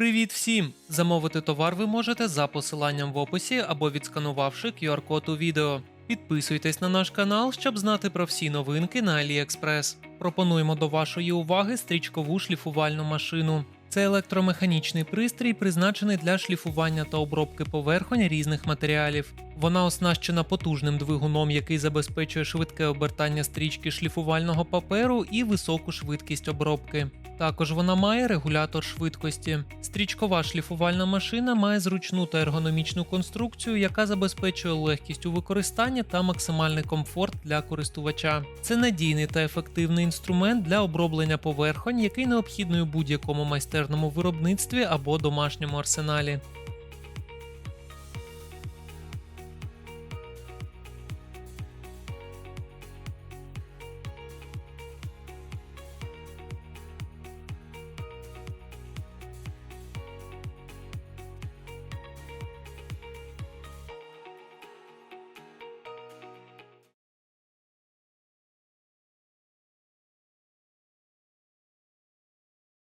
Привіт всім! Замовити товар ви можете за посиланням в описі або відсканувавши QR-код у відео. Підписуйтесь на наш канал, щоб знати про всі новинки на AliExpress. Пропонуємо до вашої уваги стрічкову шліфувальну машину. Це електромеханічний пристрій, призначений для шліфування та обробки поверхонь різних матеріалів. Вона оснащена потужним двигуном, який забезпечує швидке обертання стрічки шліфувального паперу і високу швидкість обробки. Також вона має регулятор швидкості. Стрічкова шліфувальна машина має зручну та ергономічну конструкцію, яка забезпечує легкість у використанні та максимальний комфорт для користувача. Це надійний та ефективний інструмент для оброблення поверхонь, який необхідний у будь-якому майстерному виробництві або домашньому арсеналі.